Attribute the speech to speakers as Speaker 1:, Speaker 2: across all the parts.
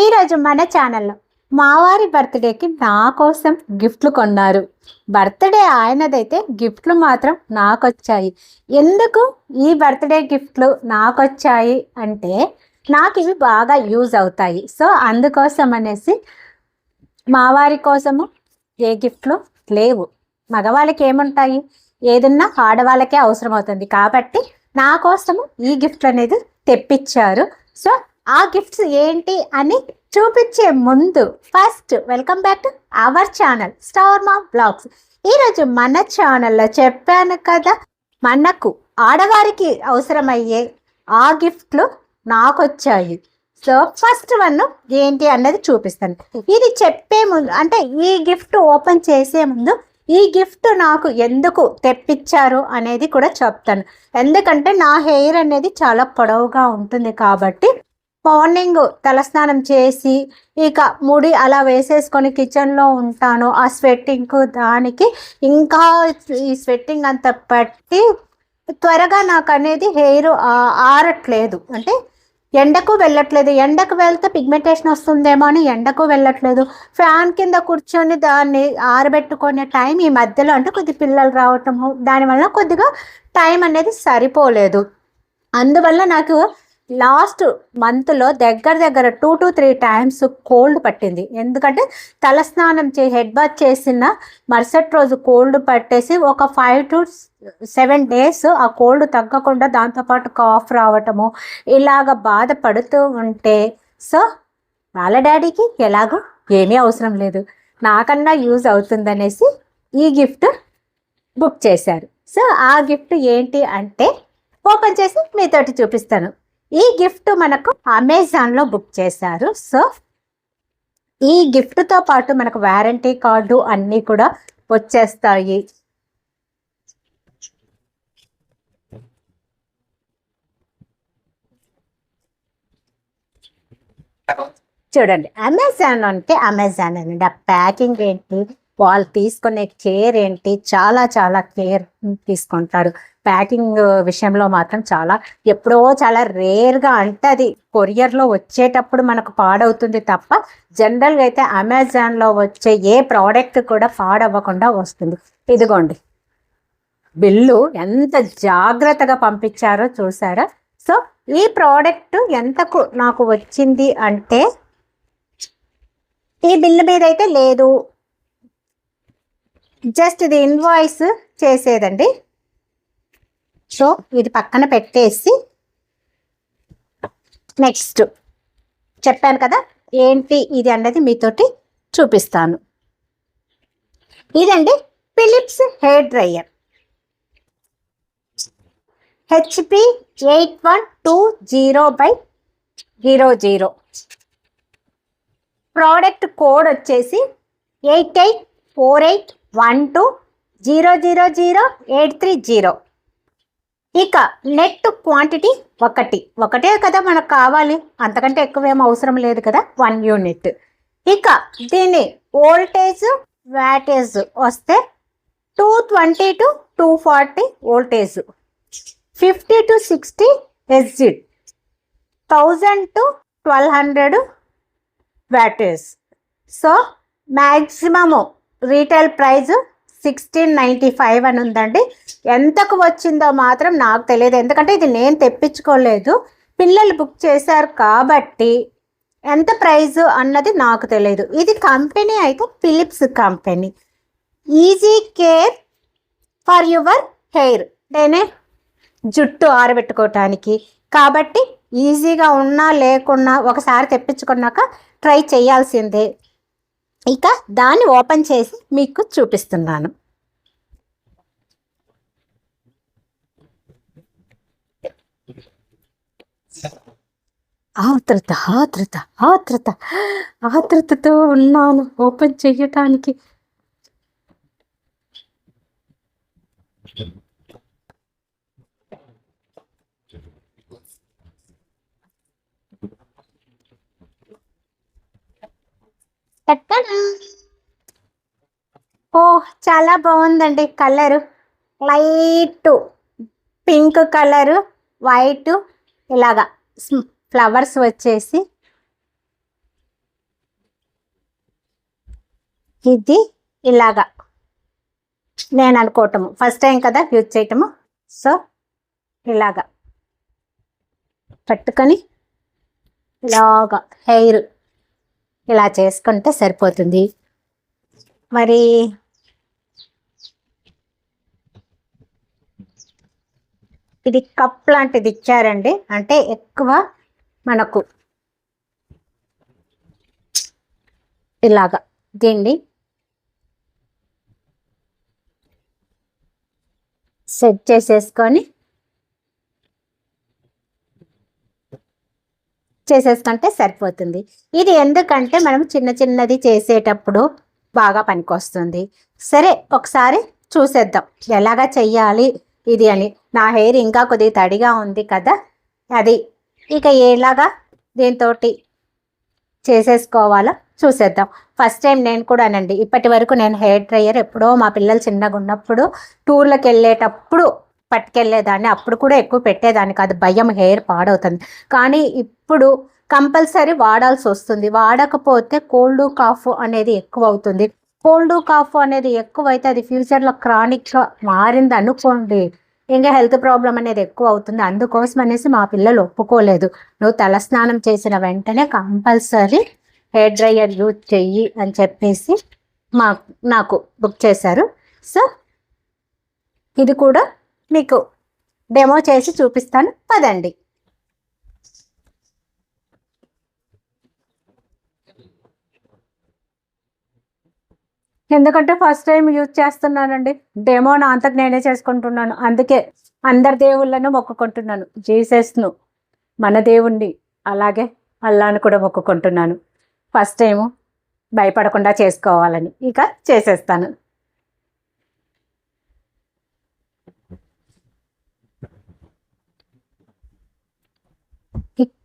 Speaker 1: ఈరోజు మన ఛానల్లో మావారి బర్త్డేకి నా కోసం గిఫ్ట్లు కొన్నారు. బర్త్డే ఆయనదైతే గిఫ్ట్లు మాత్రం నాకు వచ్చాయి ఎందుకు ఈ బర్త్డే గిఫ్ట్లు నాకు వచ్చాయి అంటే నాకు ఇవి బాగా యూజ్ అవుతాయి. సో అందుకోసం అనేసి మావారి కోసము ఏ గిఫ్ట్లు లేవు. మగవాళ్ళకి ఏముంటాయి? ఏదన్నా ఆడవాళ్ళకే అవసరం అవుతుంది కాబట్టి నా కోసము ఈ గిఫ్ట్లు అనేది తెప్పించారు. సో ఆ గిఫ్ట్స్ ఏంటి అని చూపించే ముందు first welcome back to our channel star Maa blogs ఈరోజు మన ఛానల్లో చెప్పాను కదా మనకు ఆడవారికి అవసరమయ్యే ఆ గిఫ్ట్లు నాకు వచ్చాయి. సో ఫస్ట్ వన్ ఏంటి అన్నది చూపిస్తాను. ఇది చెప్పే ముందు అంటే ఈ గిఫ్ట్ ఓపెన్ చేసే ముందు ఈ గిఫ్ట్ నాకు ఎందుకు తెప్పించారు అనేది కూడా చెప్తాను. ఎందుకంటే నా హెయిర్ అనేది చాలా పొడవుగా ఉంటుంది కాబట్టి మార్నింగ్ తలస్నానం చేసి ఇక ముడి అలా వేసేసుకొని కిచెన్లో ఉంటాను. ఆ స్వెట్టింగ్ దానికి ఇంకా ఈ స్వెట్టింగ్ అంత పట్టి త్వరగా నాకు అనేది హెయిర్ ఆరట్లేదు. అంటే ఎండకు వెళ్ళట్లేదు. ఎండకు వెళ్తే పిగ్మెంటేషన్ వస్తుందేమో అని ఎండకు వెళ్ళట్లేదు. ఫ్యాన్ కింద కూర్చొని దాన్ని ఆరబెట్టుకునే టైం ఈ మధ్యలో అంటే కొద్ది పిల్లలు రావటము దానివల్ల కొద్దిగా టైం అనేది సరిపోలేదు. అందువల్ల నాకు లాస్ట్ మంత్లో దగ్గర దగ్గర two to three times cold పట్టింది. ఎందుకంటే తలస్నానం చే హెడ్ బాత్ చేసిన మరుసటి రోజు కోల్డ్ పట్టేసి ఒక ఫైవ్ టు సెవెన్ డేస్ ఆ కోల్డ్ తగ్గకుండా దాంతోపాటు కాఫ్ రావటము ఇలాగ బాధపడుతూ ఉంటే సో వాళ్ళ డాడీకి ఎలాగో ఏమీ అవసరం లేదు. నాకన్నా యూజ్ అవుతుందనేసి ఈ గిఫ్ట్ బుక్ చేశారు. సో ఆ గిఫ్ట్ ఏంటి అంటే ఓపెన్ చేసి మీతోటి చూపిస్తాను. ఈ గిఫ్ట్ మనకు అమెజాన్లో బుక్ చేశారు. సో ఈ గిఫ్ట్తో పాటు మనకు వారంటీ కార్డు అన్నీ కూడా వచ్చేస్తాయి. చూడండి అమెజాన్ అంటే అమెజాన్ అండి. ఆ ప్యాకింగ్ ఏంటి? వాళ్ళు తీసుకునే కేర్ ఏంటి? చాలా చాలా కేర్ తీసుకుంటారు. ప్యాకింగ్ విషయంలో మాత్రం చాలా ఎప్పుడో చాలా రేర్గా అంటే అది కొరియర్లో వచ్చేటప్పుడు మనకు పాడవుతుంది తప్ప జనరల్గా అయితే అమెజాన్లో వచ్చే ఏ ప్రోడక్ట్ కూడా పాడవ్వకుండా వస్తుంది. ఇదిగోండి. బిల్లు ఎంత జాగ్రత్తగా పంపించారో చూసారా? సో ఈ ప్రోడక్ట్ ఎంతకు నాకు వచ్చింది అంటే ఈ బిల్లు మీద అయితే లేదు. జస్ట్ ఇది ఇన్వాయిస్ చేసేదండి. సో ఇది పక్కన పెట్టేసి నెక్స్ట్ చెప్పాను కదా ఏంటి ఇది అన్నది మీతోటి చూపిస్తాను. ఇదండి Philips hair dryer HP eight one two zero by zero zero product code వచ్చేసి eight eight four eight one two zero zero zero eight three zero. ఇక నెట్ క్వాంటిటీ ఒకటి. ఒకటే కదా మనకు కావాలి. అంతకంటే ఎక్కువ ఏం అవసరం లేదు కదా? One unit. ఇక దీన్ని వోల్టేజ్ వ్యాటేజ్ వస్తే two twenty to two forty voltage. Fifty to sixty ఎస్జిడ్ thousand to twelve hundred wattage so maximum retail price sixteen ninety five అని ఉందండి. ఎంతకు వచ్చిందో మాత్రం నాకు తెలియదు. ఎందుకంటే ఇది నేను తెప్పించుకోలేదు. పిల్లలు బుక్ చేశారు కాబట్టి ఎంత ప్రైస్ అన్నది నాకు తెలియదు. ఇది కంపెనీ అయితే Philips company. Easy care for your hair. నేనే జుట్టు ఆరబెట్టుకోవటానికి. కాబట్టి ఈజీగా ఉన్నా లేకున్నా ఒకసారి తెప్పించుకున్నాక ట్రై చేయాల్సిందే. ఇక దాన్ని ఓపెన్ చేసి మీకు చూపిస్తున్నాను. ఆతృత ఆతృత ఆతృత ఆతృతతో ఉన్నాను ఓపెన్ చెయ్యటానికి ఓ చాలా బాగుందండి colour. Light pink colour white ఇలాగా ఫ్లవర్స్ వచ్చేసి. ఇది ఇలాగా. నేను అనుకోవటము. ఫస్ట్ టైం కదా యూజ్ చేయటము. సో ఇలాగా. పట్టుకొని ఇలాగా హెయిర్. ఇలా చేసుకుంటే సరిపోతుంది. మరి ఇది కప్ లాంటిది ఇచ్చారండి. అంటే ఎక్కువ మనకు ఇలాగా దీన్ని సెట్ చేసేసుకొని చేసేసుకుంటే సరిపోతుంది. ఇది ఎందుకంటే మనం చిన్న చిన్నది చేసేటప్పుడు బాగా పనికొస్తుంది. సరే ఒకసారి చూసేద్దాం. ఎలాగా చెయ్యాలి ఇది అని. నా హెయిర్ ఇంకా కొద్దిగా తడిగా ఉంది కదా అది. ఇక ఎలాగా దీంతో చేసేసుకోవాలో చూసేద్దాం. ఫస్ట్ టైం నేను కూడానండి. ఇప్పటి వరకు నేను హెయిర్ డ్రయర్ ఎప్పుడో మా పిల్లలు చిన్నగా ఉన్నప్పుడు టూర్లకు వెళ్ళేటప్పుడు పట్టుకెళ్ళేదాన్ని. అప్పుడు కూడా ఎక్కువ పెట్టేదాన్ని కాదు. భయం హెయిర్ పాడవుతుంది. కానీ ఇప్పుడు కంపల్సరీ వాడాల్సి వస్తుంది. వాడకపోతే కోల్డ్ కాఫ్ అనేది ఎక్కువ అవుతుంది. కోల్డ్ కాఫ్ అనేది ఎక్కువ అయితే అది ఫ్యూచర్లో క్రానిక్గా మారింది అనుకోండి. ఇంకా హెల్త్ ప్రాబ్లం అనేది ఎక్కువ అవుతుంది. అందుకోసం అనేసి మా పిల్లలు ఒప్పుకోలేదు. నువ్వు తలస్నానం చేసిన వెంటనే కంపల్సరీ హెయిర్ డ్రయర్ యూజ్ చెయ్యి అని చెప్పేసి మా నాకు బుక్ చేశారు. సో ఇది కూడా మీకు డెమో చేసి చూపిస్తాను. పదండి. ఎందుకంటే ఫస్ట్ టైం యూజ్ చేస్తున్నానండి. డెమో నా అంతకు నేనే చేసుకుంటున్నాను. అందుకే అందరి దేవుళ్ళను మొక్కుకుంటున్నాను. జీసస్ను మన దేవుణ్ణి అలాగే అల్లాను కూడా మొక్కుకుంటున్నాను. ఫస్ట్ టైము భయపడకుండా చేసుకోవాలని ఇక చేసేస్తాను.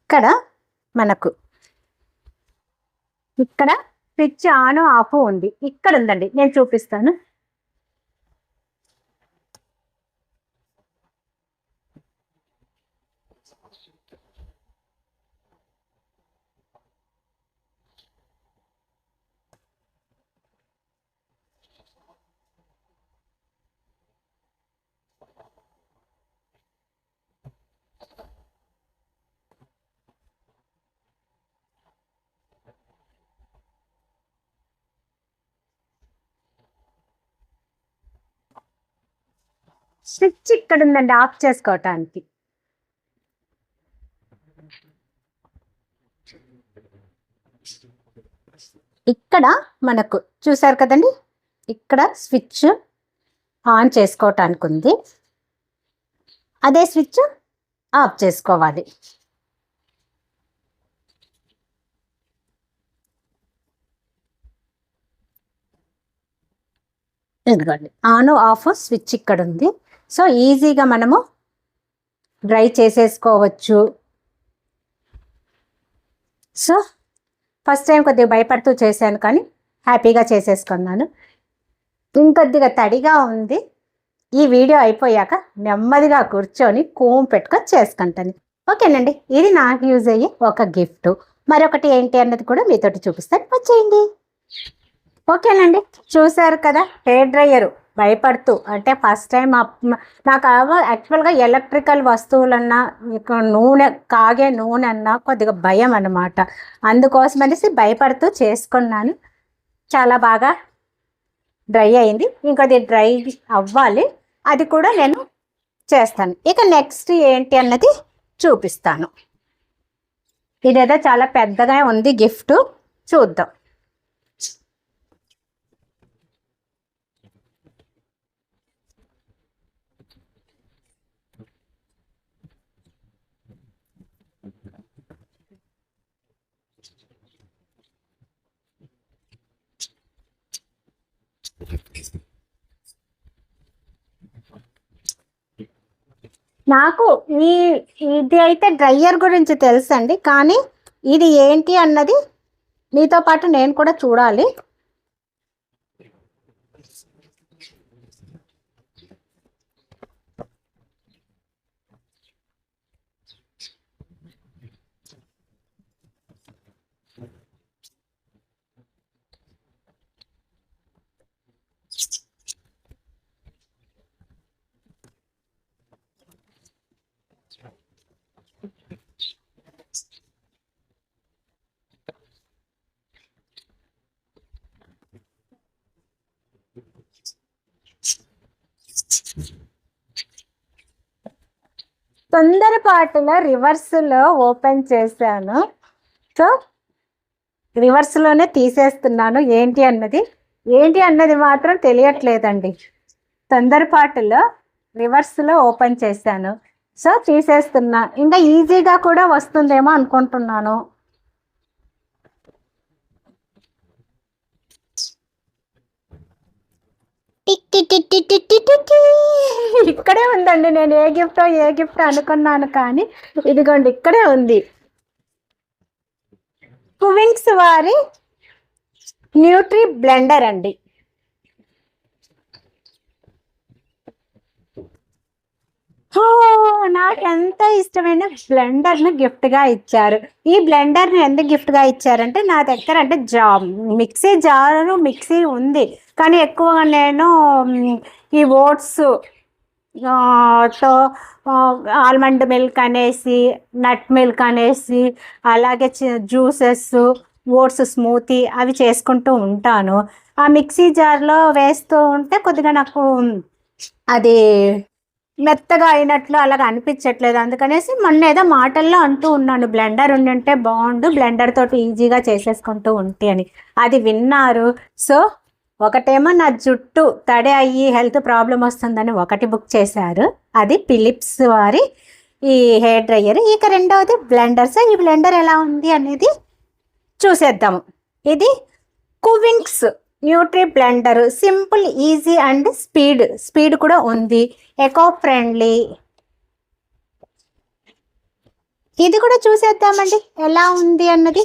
Speaker 1: ఇక్కడ మనకు. ఇక్కడ స్విచ్ ఆన్ ఆఫ్ ఉంది. ఇక్కడ ఉందండి. నేను చూపిస్తాను. స్విచ్ ఇక్కడ ఉందండి ఆఫ్ చేసుకోవటానికి. ఇక్కడ మనకు చూసారు కదండి ఇక్కడ స్విచ్ ఆన్ చేసుకోవటానికి ఉంది. అదే స్విచ్ ఆఫ్ చేసుకోవాలి. ఇదిగోండి ఆన్ ఆఫ్ స్విచ్ ఇక్కడ ఉంది సో ఈజీగా మనము డ్రై చేసేసుకోవచ్చు. సో ఫస్ట్ టైం కొద్దిగా భయపడుతూ చేశాను కానీ హ్యాపీగా చేసేసుకున్నాను. ఇంకొద్దిగా తడిగా ఉంది. ఈ వీడియో అయిపోయాక నెమ్మదిగా కూర్చొని కూమ్ పెట్టుకొని చేసుకుంటాను. ఓకేనండి ఇది నాకు యూజ్ అయ్యే ఒక గిఫ్ట్. మరొకటి ఏంటి అన్నది కూడా మీతోటి చూపిస్తాను. వచ్చేయండి. ఓకేనండి చూసారు కదా హెయిర్ డ్రయరు. భయపడుతూ అంటే ఫస్ట్ టైం నాకు యాక్చువల్గా ఎలక్ట్రికల్ వస్తువులన్నా నూనె కాగే నూనె అన్నా కొద్దిగా భయం అనమాట అందుకోసం అనేసి భయపడుతూ చేసుకున్నాను. చాలా బాగా డ్రై అయింది. ఇంకొద్ది డ్రై అవ్వాలి. అది కూడా నేను చేస్తాను. ఇక నెక్స్ట్ ఏంటి అన్నది చూపిస్తాను. ఇదేదో చాలా పెద్దగా ఉంది గిఫ్ట్. చూద్దాం. నాకు ఈ ఇది అయితే డ్రయ్యర్ గురించి తెలుసండి కానీ ఇది ఏంటి అన్నది మీతో పాటు నేను కూడా చూడాలి. తొందరపాటులో రివర్స్లో ఓపెన్ చేశాను. సో రివర్స్లోనే తీసేస్తున్నాను. ఏంటి అన్నది? ఏంటి అన్నది మాత్రం తెలియట్లేదండి. తొందరపాటులో రివర్స్లో ఓపెన్ చేశాను. సో తీసేస్తున్నా. ఇంకా ఈజీగా కూడా వస్తుందేమో అనుకుంటున్నాను. ఇక్కడే ఉందండి. నేను ఏ గిఫ్ట్ ఏ గిఫ్ట్ అనుకున్నాను కానీ ఇదిగోండి ఇక్కడే ఉంది. కువింగ్స్ వారి న్యూట్రీ బ్లెండర్ అండి. నాకు ఎంత ఇష్టమైన బ్లెండర్ను గిఫ్ట్గా ఇచ్చారు. ఈ బ్లెండర్ని ఎందుకు గిఫ్ట్గా ఇచ్చారంటే నా దగ్గర అంటే జా మిక్సీ జారు మిక్సీ ఉంది. కానీ ఎక్కువగా నేను ఈ ఓట్స్తో ఆల్మండ్ మిల్క్ అనేసి నట్ మిల్క్ అనేసి అలాగే జ్యూసెస్ ఓట్స్ స్మూతీ అవి చేసుకుంటూ ఉంటాను. ఆ మిక్సీ జార్లో వేస్తూ ఉంటే కొద్దిగా నాకు అది మెత్తగా అయినట్లు అలాగ అనిపించట్లేదు. అందుకనేసి మొన్న ఏదో మాటల్లో అంటూ ఉన్నాను బ్లెండర్ ఉండింటే బాగుండు బ్లెండర్ తోటి ఈజీగా చేసేసుకుంటూ ఉంటే అని. అది విన్నారు. సో ఒకటేమో నా జుట్టు తడి అయ్యి హెల్త్ ప్రాబ్లం వస్తుందని ఒకటి బుక్ చేశారు. అది ఫిలిప్స్ వారి ఈ హెయిర్ డ్రయ్యర్ ఇక రెండవది బ్లెండర్స్. ఈ బ్లెండర్ ఎలా ఉంది అనేది చూసేద్దాము. ఇది Kuvings nutri blender simple easy and speed. Speed కూడా ఉంది. Eco friendly. ఇది కూడా చూసేద్దామండి. ఎలా ఉంది అన్నది?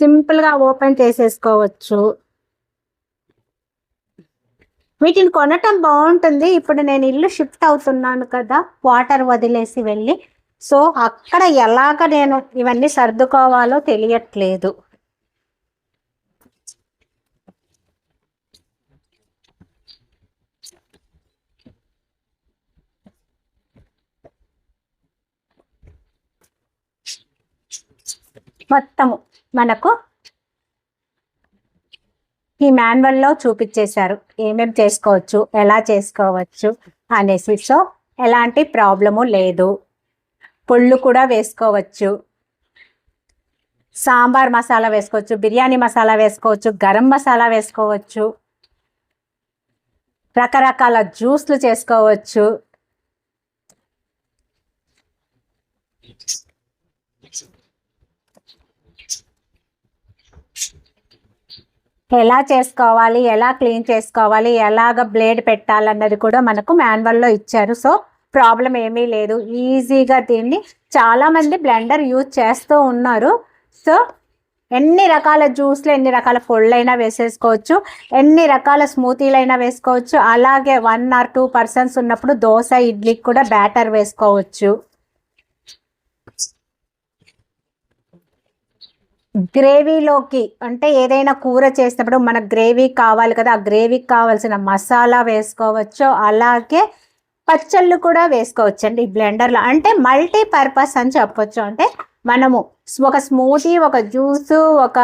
Speaker 1: సింపుల్గా ఓపెన్ చేసేసుకోవచ్చు. వీటిని కొనటం బాగుంటుంది. ఇప్పుడు నేను ఇల్లు షిఫ్ట్ అవుతున్నాను కదా. వాటర్ వదిలేసి వెళ్ళి సో అక్కడ ఎలాగ నేను ఇవన్నీ సర్దుకోవాలో తెలియట్లేదు. మొత్తము మనకు ఈ మాన్యువల్లో చూపించేశారు. ఏమేమి చేసుకోవచ్చు ఎలా చేసుకోవచ్చు అనేసి. సో ఎలాంటి ప్రాబ్లము లేదు. పొళ్ళు కూడా వేసుకోవచ్చు. సాంబార్ మసాలా వేసుకోవచ్చు బిర్యానీ మసాలా వేసుకోవచ్చు గరం మసాలా వేసుకోవచ్చు. రకరకాల జ్యూస్లు చేసుకోవచ్చు. ఎలా చేసుకోవాలి ఎలా క్లీన్ చేసుకోవాలి ఎలాగ బ్లేడ్ పెట్టాలన్నది కూడా మనకు మాన్యువల్లో ఇచ్చారు. సో ప్రాబ్లం ఏమీ లేదు. ఈజీగా దీన్ని చాలామంది బ్లెండర్ యూజ్ చేస్తూ ఉన్నారు. సో ఎన్ని రకాల జ్యూస్లు ఎన్ని రకాల పొళ్ళైనా వేసేసుకోవచ్చు ఎన్ని రకాల స్మూతీలైనా వేసుకోవచ్చు అలాగే వన్ ఆర్ టూ పర్సన్స్ ఉన్నప్పుడు దోశ ఇడ్లీకి కూడా బ్యాటర్ వేసుకోవచ్చు. గ్రేవీలోకి అంటే ఏదైనా కూర చేసినప్పుడు మనకు గ్రేవీ కావాలి కదా ఆ గ్రేవీకి కావాల్సిన మసాలా వేసుకోవచ్చు అలాగే పచ్చళ్ళు కూడా వేసుకోవచ్చండి ఈ బ్లెండర్లో. అంటే మల్టీ పర్పస్ అని చెప్పొచ్చు. అంటే మనము ఒక స్మూతీ ఒక జ్యూసు ఒక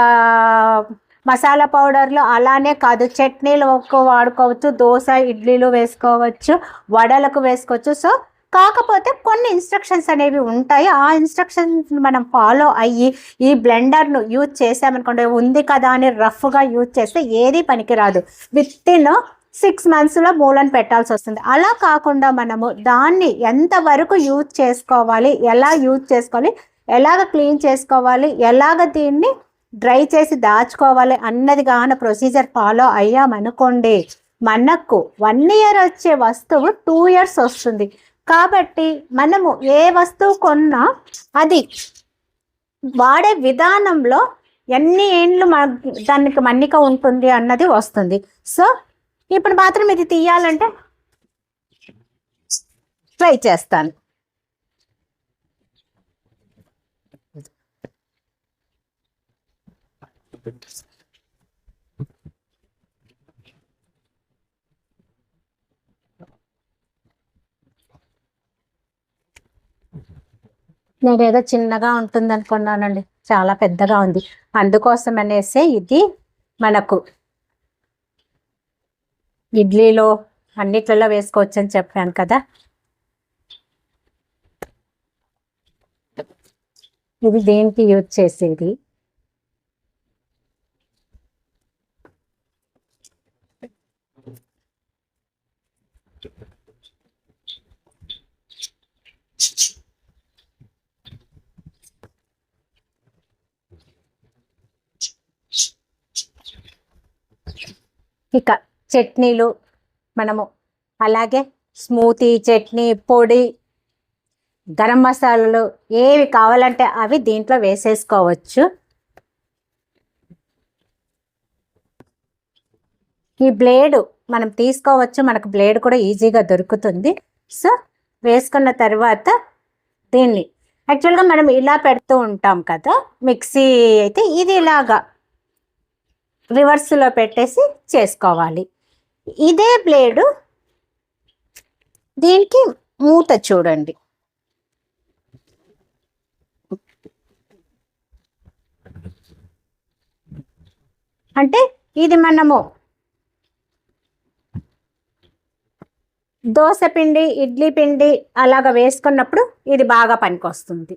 Speaker 1: మసాలా పౌడర్లు అలానే కాదు. చట్నీలు ఒక్క వాడుకోవచ్చు దోశ ఇడ్లీలు వేసుకోవచ్చు వడలకు వేసుకోవచ్చు. సో కాకపోతే కొన్ని ఇన్స్ట్రక్షన్స్ అనేవి ఉంటాయి. ఆ ఇన్స్ట్రక్షన్స్ మనం ఫాలో అయ్యి ఈ బ్లెండర్ను యూజ్ చేసామనుకోండి ఉంది కదా అని రఫ్గా యూజ్ చేస్తే ఏది పనికిరాదు. విత్ ఇన్ సిక్స్ మంత్స్లో మూలను పెట్టాల్సి వస్తుంది. అలా కాకుండా మనము దాన్ని ఎంతవరకు యూజ్ చేసుకోవాలి ఎలా యూజ్ చేసుకోవాలి ఎలాగ క్లీన్ చేసుకోవాలి ఎలాగ దీన్ని డ్రై చేసి దాచుకోవాలి అన్నది కాన ప్రొసీజర్ ఫాలో అయ్యామనుకోండి మనకు వన్ ఇయర్ వచ్చే వస్తువు టూ ఇయర్స్ వస్తుంది. కాబట్టి మనము ఏ వస్తువు కొన్నా అది వాడే విధానంలో ఎన్ని ఏండ్లు మన దానికి మన్నిక ఉంటుంది అన్నది వస్తుంది. సో ఇప్పుడు మాత్రం ఇది తీయాలంటే ట్రై చేస్తాను. నేను ఏదో చిన్నగా ఉంటుంది అనుకున్నానండి చాలా పెద్దగా ఉంది. అందుకోసం అనేసి ఇది మనకు. ఇడ్లీలో అన్నిట్లలో వేసుకోవచ్చు అని చెప్పాను కదా. ఇది దేనికి యూజ్ చేసేది? ఇక చట్నీలు మనము. అలాగే స్మూతీ చట్నీ పొడి గరం మసాలాలు ఏవి కావాలంటే అవి దీంట్లో వేసేసుకోవచ్చు. ఈ బ్లేడు మనం తీసుకోవచ్చు. మనకు బ్లేడ్ కూడా ఈజీగా దొరుకుతుంది. సో వేసుకున్న తర్వాత దీన్ని యాక్చువల్గా మనం ఇలా పెడుతూ ఉంటాం కదా మిక్సీ అయితే ఇది ఇలాగా రివర్స్లో పెట్టేసి చేసుకోవాలి. ఇదే బ్లేడు దీనికి మూత చూడండి. అంటే ఇది మనము దోశ పిండి ఇడ్లీ పిండి అలాగ వేసుకున్నప్పుడు ఇది బాగా పనికొస్తుంది.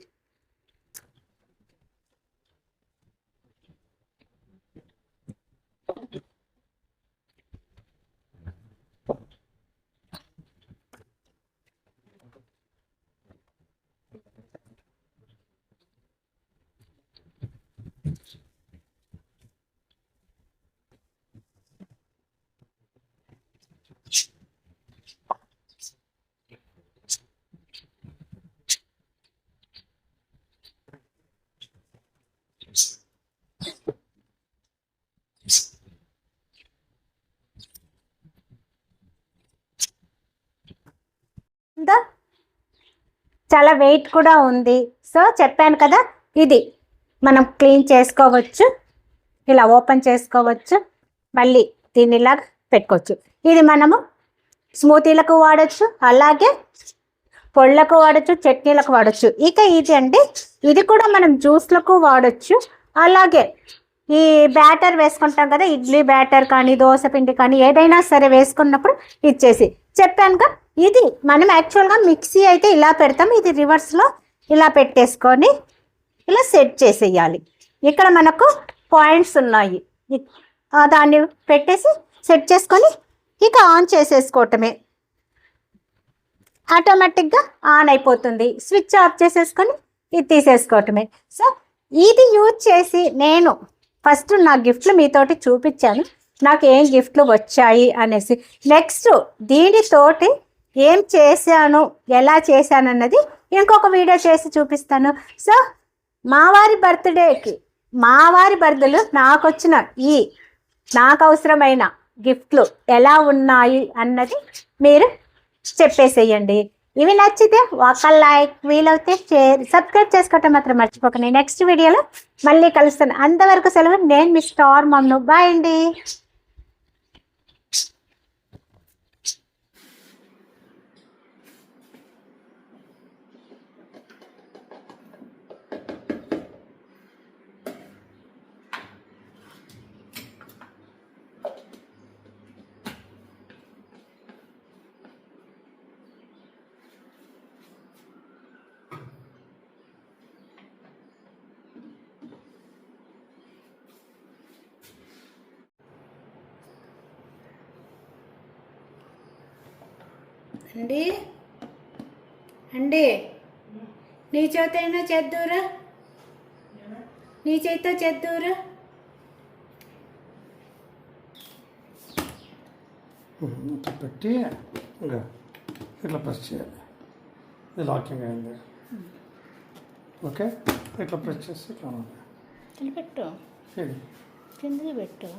Speaker 1: ఉందా చాలా వెయిట్ కూడా ఉంది. సో చెప్పాను కదా ఇది మనం క్లీన్ చేసుకోవచ్చు. ఇలా ఓపెన్ చేసుకోవచ్చు. మళ్ళీ దీన్ని ఇలా పెట్టుకోవచ్చు. ఇది మనము స్మూతీలకు వాడచ్చు అలాగే పొళ్ళకు వాడచ్చు చట్నీలకు వాడచ్చు. ఇక ఇది అండి. ఇది కూడా మనం జ్యూస్లకు వాడచ్చు. అలాగే ఈ బ్యాటర్ వేసుకుంటాం కదా ఇడ్లీ బ్యాటర్ కానీ దోశ పిండి కానీ ఏదైనా సరే వేసుకున్నప్పుడు ఇచ్చేసి చెప్పాను కదా ఇది మనం యాక్చువల్గా మిక్సీ అయితే ఇలా పెడతాం. ఇది రివర్స్లో ఇలా పెట్టేసుకొని ఇలా సెట్ చేసేయాలి. ఇక్కడ మనకు పాయింట్స్ ఉన్నాయి. దాన్ని పెట్టేసి సెట్ చేసుకొని ఇక ఆన్ చేసేసుకోవటమే. ఆటోమేటిక్గా ఆన్ అయిపోతుంది. స్విచ్ ఆఫ్ చేసేసుకొని ఇది తీసేసుకోవటమే. సో ఇది యూజ్ చేసి నేను ఫస్ట్ నా గిఫ్ట్లు మీతోటి చూపించాను. నాకు ఏం గిఫ్ట్లు వచ్చాయి అనేసి. నెక్స్ట్ దీనితోటి ఏం చేశాను ఎలా చేశాను అన్నది ఇంకొక వీడియో చేసి చూపిస్తాను. సో మావారి బర్త్డేకి మావారి బర్త్డేలు నాకు వచ్చిన ఈ నాకు అవసరమైన గిఫ్ట్లు ఎలా ఉన్నాయి అన్నది మీరు చెప్పేసేయండి. ఇవి నచ్చితే ఒక లైక్ వీలైతే షేర్ సబ్స్క్రైబ్ చేసుకోవటం మాత్రం మర్చిపోకండి. నెక్స్ట్ వీడియోలో మళ్ళీ కలుస్తాను. అంతవరకు సెలవు. నేను మీ స్టార్ మమ్ను బాయ్ అండి.
Speaker 2: అండి? అండి? నీ చేతైనా చేద్దూరా? నీ చేత చేద్దూరా?
Speaker 3: ఇట్లా పెట్టి ఇంకా ఇట్లా ప్రెస్ చేయాలి. ఇది లాకింగ్ అయింది. ఓకే? ఇట్లా ప్రెస్ చేసి ఇట్లా.
Speaker 2: పెట్టు కిందకి పెట్టు.